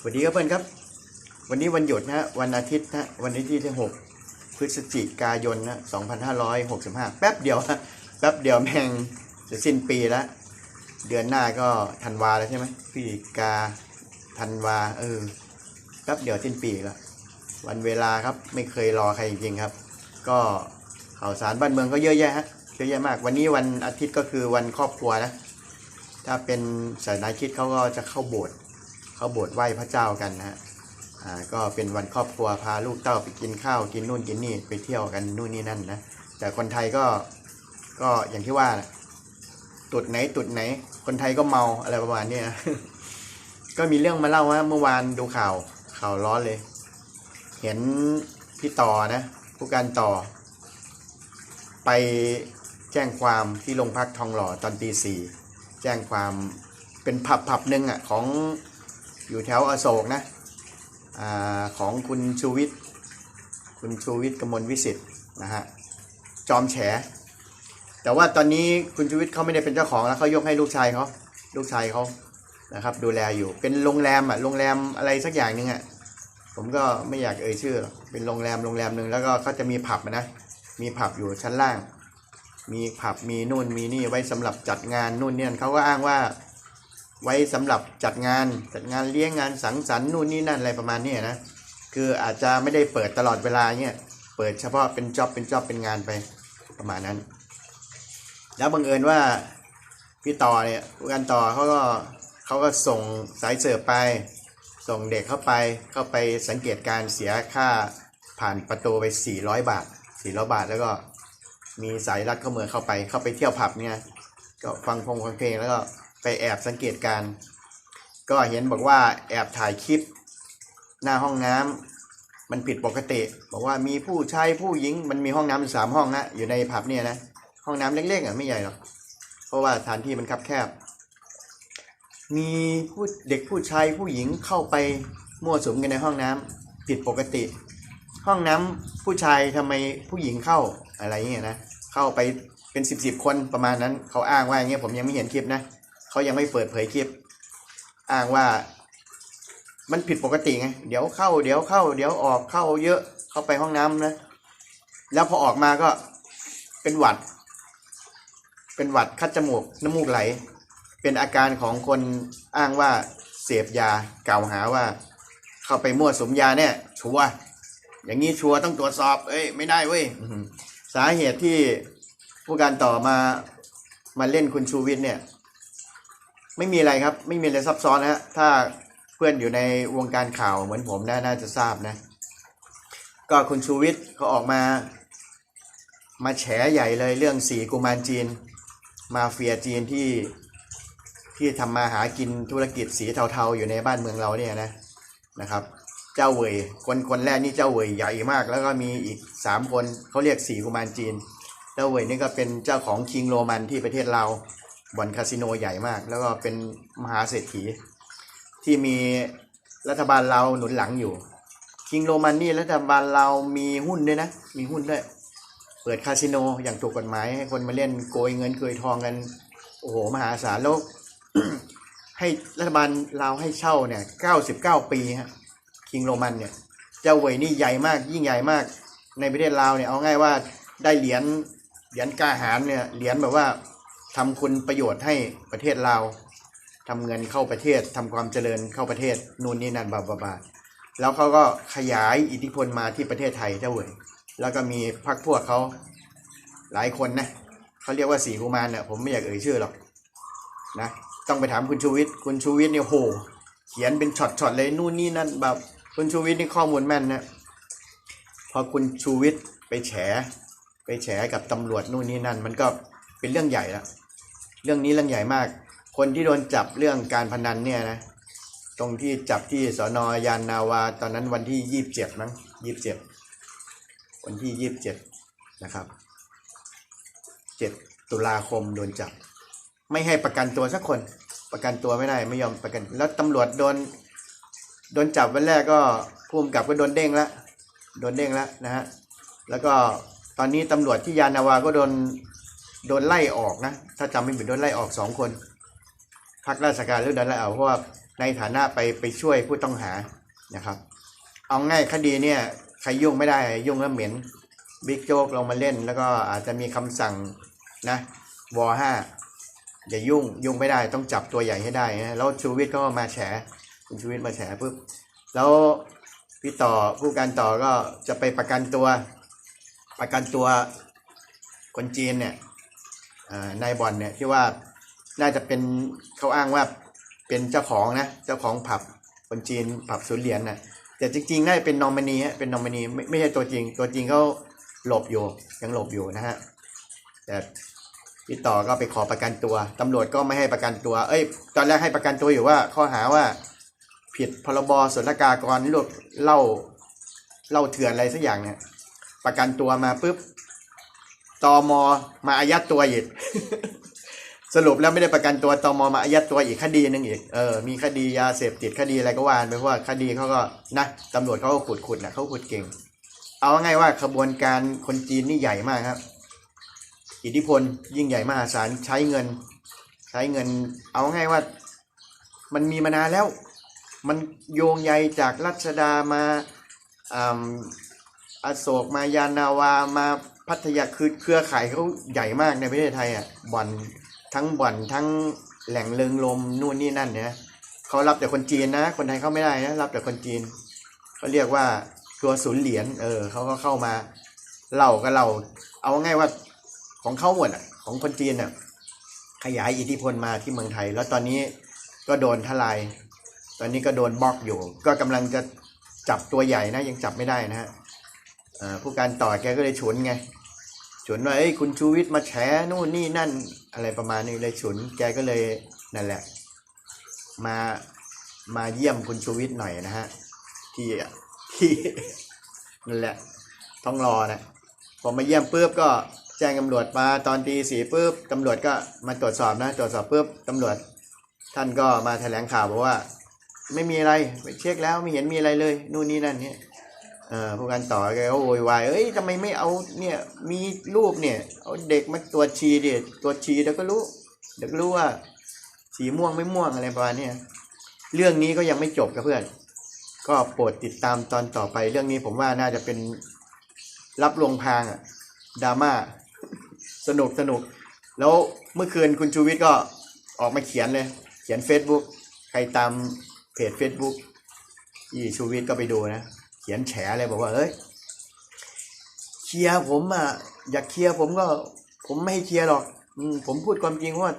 สวัสดีครับเพื่อนครับ วันนี้วันหยุดนะวันอาทิตย์นะวันที่ที่หกพฤศจิกายนนะ2565แป๊บเดียวฮะแป๊บเดียวแม่งจะสิ้นปีแล้วเดือนหน้าก็ธันวาแล้วใช่ไหมพฤศจิกาธันวาเออแป๊บเดียวสิ้นปีแล้ววันเวลาครับไม่เคยรอใครจริงๆครับ ก็ข่าวสารบ้านเมืองก็เยอะแยะฮะเยอะแยะมาก วันนี้วันอาทิตย์ก็คือวันครอบครัวนะถ้าเป็นศาสนาคริดเขาก็จะเข้าโบสถ์ เข้าโบสถ์ไหว้พระเจ้ากันนะฮะก็เป็นวันครอบครัวพาลูกเต้าไปกินข้าวกินนู่นกินนี่ไปเที่ยวกันนู่นนี่นั่นนะแต่คนไทยก็ก็อย่างที่ว่าตุดไหนตุดไหน คนไทยก็เมาอะไรประมาณนี้ก็มีเรื่องมาเล่าว่าเมื่อวานดูข่าวข่าวร้อนเลย เห็นพี่ต่อนะ ผู้การต่อ ไปแจ้งความที่โรงพักทองหล่อตอนตีสี่แจ้งความเป็นผับผับหนึ่งอะของ อยู่แถวอโศกนะอของคุณชูวิทย์คุณชูวิทย์กมลวิสิทธ์นะฮะจอมแฉ แต่ว่าตอนนี้คุณชูวิทย์เขาไม่ได้เป็นเจ้าของแล้วเขายกให้ลูกชายเขาลูกชายเขานะครับ ดูแลอยู่เป็นโรงแรมอะโรงแรมอะไรสักอย่างหนึ่งอะผมก็ไม่อยากเอ่ยชื่อ เป็นโรงแรมโรงแรมหนึ่งแล้วก็เขาจะมีผับนะ มีผับอยู่ชั้นล่าง มีผับมีนู่นมีนี่ไว้สำหรับจัดงานนู่นเนี่ยเขาก็อ้างว่า ไว้สำหรับจัดงานจัดงานเลี้ยงงานสังสรรค์นู่นนี่นั่นอะไรประมาณนี้นะคืออาจจะไม่ได้เปิดตลอดเวลาเนี่ยเปิดเฉพาะเป็นจ็อบเป็นจ็อบเป็นงานไปประมาณนั้น แล้วบังเอิญว่าพี่ต่อเนี่ยการต่อเขาก็เขาก็ส่งสายเสิร์ฟไป ส่งเด็กเข้าไปเข้าไปสังเกตการเสียค่าผ่านประตูไป 400 บาท 400 บาทแล้วก็มีสายรัดเข้ามือเข้าไปเข้าไปเที่ยวผับเนี่ยก็ฟังพงฟังเพลงแล้วก็ ไปแอบสังเกตการ ก็เห็นบอกว่าแอบถ่ายคลิป หน้าห้องน้ำมันผิดปกติ บอกว่ามีผู้ชายผู้หญิงมันมีห้องน้ำอยู่สามห้องนะอยู่ในผับเนี่ยนะห้องน้ำเล็กๆอะไม่ใหญ่หรอกเพราะว่าสถานที่มันคับแคบ มีผู้เด็กผู้ชายผู้หญิงเข้าไปมั่วสุมกันในห้องน้ำผิดปกติ ห้องน้ำผู้ชายทำไมผู้หญิงเข้าอะไรเงี้ยนะเข้าไปเป็นสิบสิบคนประมาณนั้นเขาอ้างว่าอย่างเงี้ยผมยังไม่เห็นคลิปนะ เขายังไม่เปิดเผยคลิป อ้างว่า มันผิดปกติไง เดี๋ยวเข้า เดี๋ยวเข้า เดี๋ยวออกเข้าเยอะเข้าไปห้องน้ำนะ แล้วพอออกมาก็เป็นหวัด เป็นหวัดคัดจมูกน้ำมูกไหล เป็นอาการของคนอ้างว่าเสพยากล่าวหาว่า เข้าไปมั่วสุมยาเนี่ยชัวอย่างนี้ชัวต้องตรวจสอบ เอ้ยไม่ได้เว้ยสาเหตุที่ผู้การต่อมามาเล่นคุณชูวิทย์เนี่ย ไม่มีอะไรครับ ไม่มีอะไรซับซ้อนนะฮะถ้าเพื่อนอยู่ในวงการข่าวเหมือนผมน่าน่าจะทราบนะ ก็คุณชูวิทย์เขาออกมา มาแฉใหญ่เลยเรื่องสีกุมารจีน มาเฟียจีนที่ที่ทำมาหากินธุรกิจสีเทาๆ อยู่ในบ้านเมืองเราเนี่ยนะนะครับ เจ้าเวยคนคนแรกนี่เจ้าเวยใหญ่มาก แล้วก็มีอีกสามคนเขาเรียกสีกุมารจีน เจ้าเวยนี่ก็เป็นเจ้าของคิงโรมันที่ประเทศเรา บ่อนคาสิโนใหญ่มาก แล้วก็เป็นมหาเศรษฐี ที่มีรัฐบาลเราหนุนหลังอยู่ คิงโรมันนี่รัฐบาลเรามีหุ้นด้วยนะ มีหุ้นด้วย เปิดคาสิโนอย่างถูกกฎหมายให้คนมาเล่นโกยเงินโกยทองกัน โอ้โห มหาศาลแล้วให้รัฐบาลเราให้เช่าเนี่ยเก้าสิบเก้าปีฮะ คิงโรมันเนี่ย เจ้าเวยนี่ใหญ่มาก ยิ่งใหญ่มาก ในประเทศลาวเนี่ยเอาง่ายว่าได้เหรียญ เหรียญกล้าหารเนี่ย เหรียญแบบว่า ทำคุณประโยชน์ให้ประเทศลาวทำเงินเข้าประเทศทำความเจริญเข้าประเทศนู่นนี่นั่นบาบาบาแล้วเขาก็ขยายอิทธิพลมาที่ประเทศไทยเจ้าเวยแล้วก็มีพรรคพวกเขาหลายคนนะเขาเรียกว่าสีกุมารเนี่ยผมไม่อยากเอ่ยชื่อหรอกนะต้องไปถามคุณชูวิทย์คุณชูวิทย์เนี่ยโห เขียนเป็นช็อตๆเลยนู่นนี่นั่นแบบคุณชูวิทย์นี่ข้อมูลแม่นนะพอคุณชูวิทย์ไปแฉ ไปแฉกับตำรวจนู่นนี่นั่น มันก็เป็นเรื่องใหญ่ละ เรื่องนี้เรื่องใหญ่มาก คนที่โดนจับเรื่องการพนันเนี่ยนะ ตรงที่จับที่สอนอยานนาวา ตอนนั้นวันที่ยี่สิบเจ็ดมั้งยี่สิบเจ็ดวันที่ยี่สิบเจ็ดนะครับเจ็ดตุลาคมโดนจับ ไม่ให้ประกันตัวสักคน ประกันตัวไม่ได้ไม่ยอมประกัน แล้วตำรวจโดนโดนจับวันแรกก็ภูมิกับก็โดนเด้งแล้วโดนเด้งแล้วนะฮะแล้วก็ตอนนี้ตำรวจที่ยานนาวาก็โดน โดนไล่ออกนะ ถ้าจำไม่ผิดโดนไล่ออกสองคนพักราชการหรือโดนไล่ออกเพราะว่าในฐานะไปไปช่วยผู้ต้องหานะครับ เอาง่ายคดีเนี่ยใครยุ่งไม่ได้ยุ่งแล้วเหม็นบิ๊กโจ๊กลงมาเล่น แล้วก็อาจจะมีคำสั่งนะวอห้าอย่ายุ่งยุ่งไม่ได้ต้องจับตัวใหญ่ให้ได้นะแล้วชูวิทย์ก็มาแฉคุณชูวิทย์มาแฉปุ๊บแล้วพี่ต่อผู้การต่อก็จะไปประกันตัว ประกันตัวคนจีนเนี่ย นายบอลเนี่ยที่ว่าน่าจะเป็นเขาอ้างว่าเป็นเจ้าของนะเจ้าของผับคนจีนผับศูนย์เหรียญนะแต่จริงๆน่าจะเป็นนอมินีฮะเป็นนอมินีไม่ไม่ใช่ตัวจริง ตัวจริงเขาหลบอยู่ยังหลบอยู่นะฮะแต่พี่ต่อก็ไปขอประกันตัวตำรวจก็ไม่ให้ประกันตัว เอ้ย ตอนแรกให้ประกันตัวอยู่ว่า ข้อหาว่าผิดพรบศุลกากรลวกเล่าเล่าเถื่อนอะไรสักอย่างเนี่ยประกันตัวมาปุ๊บ ตอมมาอายัดตัวอีก สรุปแล้วไม่ได้ประกันตัวตอมมาอายัดตัวอีกคดีหนึ่งอีกเออมีคดียาเสพติดคดีอะไรก็ว่าไปเพราะว่าคดีเขาก็นะตำรวจเขาก็ขุดขุดนะเขาขุดเก่ง เอาง่ายว่าขบวนการคนจีนนี่ใหญ่มากครับ อิทธิพลยิ่งใหญ่มหาศาลใช้เงิน ใช้เงิน เอาง่ายว่า มันมีมานานแล้ว มันโยงใยจากรัชดามาอาอโศกมายานาวามา พัทยาคือเครือข่ายเขาใหญ่มากในประเทศไทยอะบ่อนทั้งบ่อนทั้งแหล่งเลิงลมนู่นนี่นั่นเนี่ยเขารับแต่คนจีนนะ คนไทยเข้าไม่ได้นะรับแต่คนจีนเขาเรียกว่าตัวศูนย์เหรียญเออเขาก็เข้ามาเล่าก็เล่าเอาง่ายว่าของเขาหมดอะ ของคนจีนอะขยายอิทธิพลมาที่เมืองไทย แล้วตอนนี้ก็โดนทลาย ตอนนี้ก็โดนบล็อกอยู่ ก็กำลังจะจับตัวใหญ่นะ ยังจับไม่ได้นะฮะผู้การต่อแกก็เลยฉุนไง ฉุนว่าเอ้คุณชูวิทย์มาแฉนู่นนี่นั่น อะไรประมาณนี้เลยฉุนแกก็เลยนั่นแหละ มามาเยี่ยมคุณชูวิทย์หน่อยนะฮะที่ที่นั่นแหละต้องรอนะพอมาเยี่ยมปุ๊บก็แจ้งตำรวจมาตอนตีสี่ปุ๊บตำรวจก็มาตรวจสอบนะ ตรวจสอบปุ๊บตำรวจ ท่านก็มาแถลงข่าวบอกว่า ไม่มีอะไรไปเช็คแล้วไม่เห็นมีอะไรเลย นู่นนี่นั่นเนี่ย เออผู้การต่อแกก็โวยวายเอ้ยทำไมไม่เอาเนี่ยมีรูปเนี่ยเอาเด็กมาตรวจชีดิตรวจชีเดี๋ยวก็รู้เดี๋ยวก็รู้ว่า สีม่วงไม่ม่วงอะไรประมาณนี้เรื่องนี้ก็ยังไม่จบกับเพื่อน ก็โปรดติดตามตอนต่อไปเรื่องนี้ผมว่าน่าจะเป็นรับลวงพางอะดราม่าสนุกสนุก แล้วเมื่อคืนคุณชูวิทย์ก็ออกมาเขียนเลย เขียน Facebook ใครตามเพจ Facebook ที่ชูวิทย์ก็ไปดูนะ ขียนแฉเลยบอกว่าเอ้ยเคลียร์ผมอะอยากเคลียร์ผมก็ ผมไม่ให้เคลียร์หรอกอืผมพูดความจริงว่า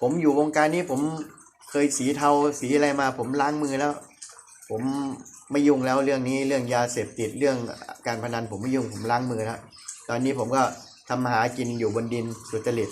ผมอยู่วงการนี้ผมเคยสีเทาสีอะไรมา ผมล้างมือแล้ว ผมไม่ยุ่งแล้วเรื่องนี้เรื่องยาเสพติดเรื่องการพนันผมไม่ยุ่งผมล้างมือแล้วตอนนี้ผมก็ทำมาหากินอยู่บนดินสุจริต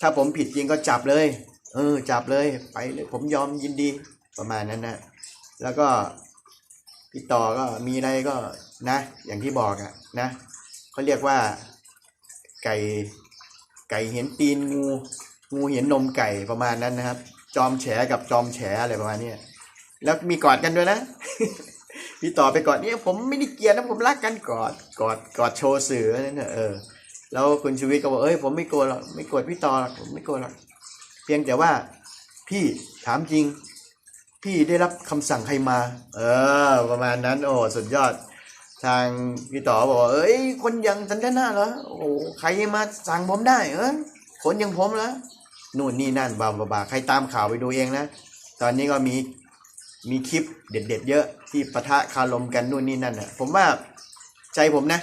ถ้าผมผิดจริงก็จับเลย เออ จับเลยไปเลยผมยอมยินดีประมาณนั้นนะแล้วก็ พี่ต่อก็มีอะไรก็นะ อย่างที่บอกอะนะเขาเรียกว่า ไก่ ไก่เห็นตีนงู งูเห็นนมไก่ประมาณนั้นนะครับ จอมแฉกับจอมแฉอะไรประมาณนี้แล้วมีกอดกันด้วยนะพี่ต่อไปกอดเนี่ยผมไม่ได้เกลียดนะผมรักกันกอดกอดกอดโชว์สื่อนั่นเออแล้วคุณชูวิทย์ก็บอกเอ้ยผมไม่โกรธหรอกไม่โกรธพี่ต่อหรอกผมไม่โกรธหรอกเพียงแต่ว่าพี่ถามจริง พี่ได้รับคำสั่งใครมา เออ ประมาณนั้น โอ้สุดยอด ทางพี่ต่อบอกว่าเอ้ย คนอย่างสันทนาเหรอโอ้ใครมาสั่งผมได้ เออคนอย่างผมเหรอนู่นนี่นั่นบาบาบาใครตามข่าวไปดูเองนะ ตอนนี้ก็มีมีคลิปเด็ด ๆ เยอะที่ปะทะคารมกันนู่นนี่นั่นนะผมว่าใจผมนะ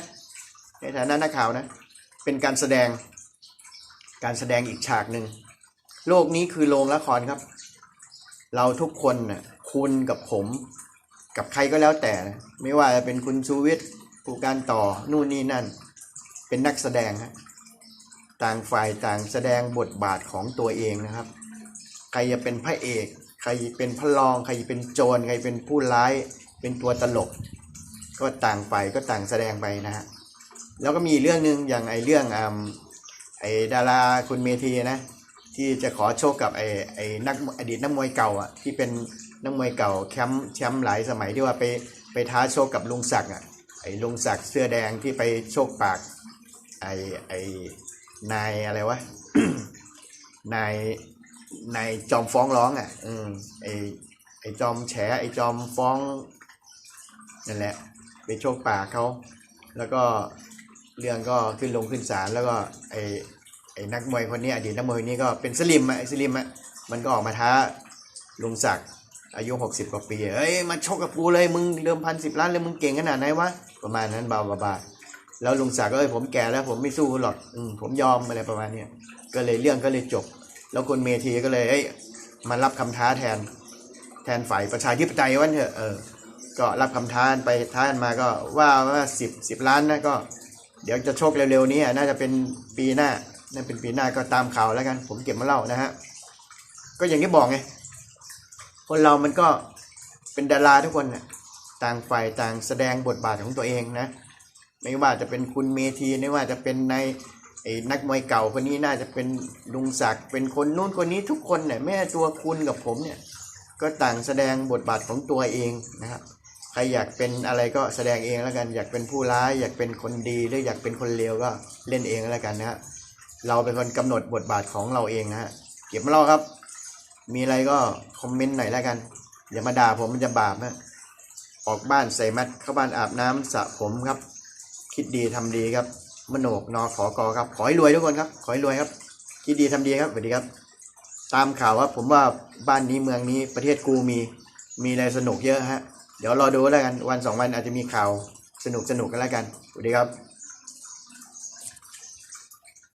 ในฐานะนักข่าวนะ เป็นการแสดง การแสดงอีกฉากหนึ่งโลกนี้คือโรงละครครับ เราทุกคนน่ะคุณกับผมกับใครก็แล้วแต่นะไม่ว่าจะเป็นคุณชูวิทย์ผู้การต่อนู่นนี่นั่น เป็นนักแสดงฮะต่างฝ่ายต่างแสดงบทบาทของตัวเองนะครับ ใครจะเป็นพระเอก ใครเป็นพระรอง ใครเป็นโจรใครเป็นผู้ร้าย เป็นตัวตลก ก็ต่างฝ่ายก็ต่างแสดงไปนะฮะแล้วก็มีเรื่องหนึ่งอย่างไอเรื่องอ่าไอดาราคุณเมธีนะ ที่จะขอโชคกับไอ้ไอ้นักอดีตนักมวยเก่าอะที่เป็นนักมวยเก่าแชมป์แชมป์หลายสมัยที่ว่าไปไปท้าโชคกับลุงศักดิ์อะไอ้ลุงศักดิ์เสื้อแดงที่ไปโชคปากไอ้ไอ้นายอะไรวะนายนายจอมฟ้องร้องอะอืมไอ้ไออ้จอมแฉไอ้จอมฟ้องนั่นแหละ ไปโชคปากเขาแล้วก็เรื่องก็ขึ้นลงขึ้นศาลแล้วก็ไอ้ ไอ้นักมวยคนนี้อดีตนักมวยนี้ก็เป็นสลิมอะไอ้สลิมอะมันก็ออกมาท้าลุงศักดิ์อายุ 60 กว่าปีเอ้ยมาชกกับกูเลยมึงเดิมพันสิบล้านเลยมึงเก่งขนาดไหนวะประมาณนั้นเบาบาแล้วลุงศักดิ์ก็เอ้ยผมแก่แล้วผมไม่สู้หรอกอืมผมยอมอะไรประมาณเนี้ยก็เลยเรื่องก็เลยจบ แล้วคุณเมธีก็เลยเอ้ยมารับคำท้าแทน แทนฝ่ายประชาธิปไตยวันเถอะเออก็รับคำท้าไปท้ากันมาก็ว่าว่าสิบสิบล้านนะก็ เดี๋ยวจะโชคเร็วๆนี้น่าจะเป็นปีหน้า น่าเป็นปีหน้าก็ตามข่าวแล้วกัน ผมเก็บมาเล่านะฮะ ก็อย่างที่บอกไง คนเรามันก็เป็นดาราทุกคนน่ะต่างฝ่ายต่างแสดงบทบาทของตัวเองนะ ไม่ว่าจะเป็นคุณเมธีไม่ว่าจะเป็นในไอ้นักมวยเก่าคนนี้น่าจะเป็นลุงศักดิ์เป็นคนนู้นคนนี้ทุกคนเนี่ยแม้ตัวคุณกับผมเนี่ยก็ต่างแสดงบทบาทของตัวเองนะครับใครอยากเป็นอะไรก็แสดงเองแล้วกัน อยากเป็นผู้ร้าย อยากเป็นคนดีหรืออยากเป็นคนเลวก็เล่นเองแล้วกันนะฮะ เราเป็นคนกำหนดบทบาทของเราเองนะฮะเก็บมาเล่าครับ มีอะไรก็คอมเมนต์หน่อยแล้วกัน อย่ามาด่าผมมันจะบาปนะออกบ้านใส่แมัดเข้าบ้านอาบน้ำสระผมครับ คิดดีทำดีครับ มโนกนอขอกอครับ ขอให้รวยทุกคนครับ ขอให้รวยครับ คิดดีทำดีครับสวัสดีครับ ตามข่าวว่าผมว่าบ้านนี้เมืองนี้ประเทศกูมีมีอะไรสนุกเยอะฮะ เดี๋ยวรอดูแล้วกัน วันสองวันอาจจะมีข่าวสนุกสนุกกันแล้วกันสวัสดีครับ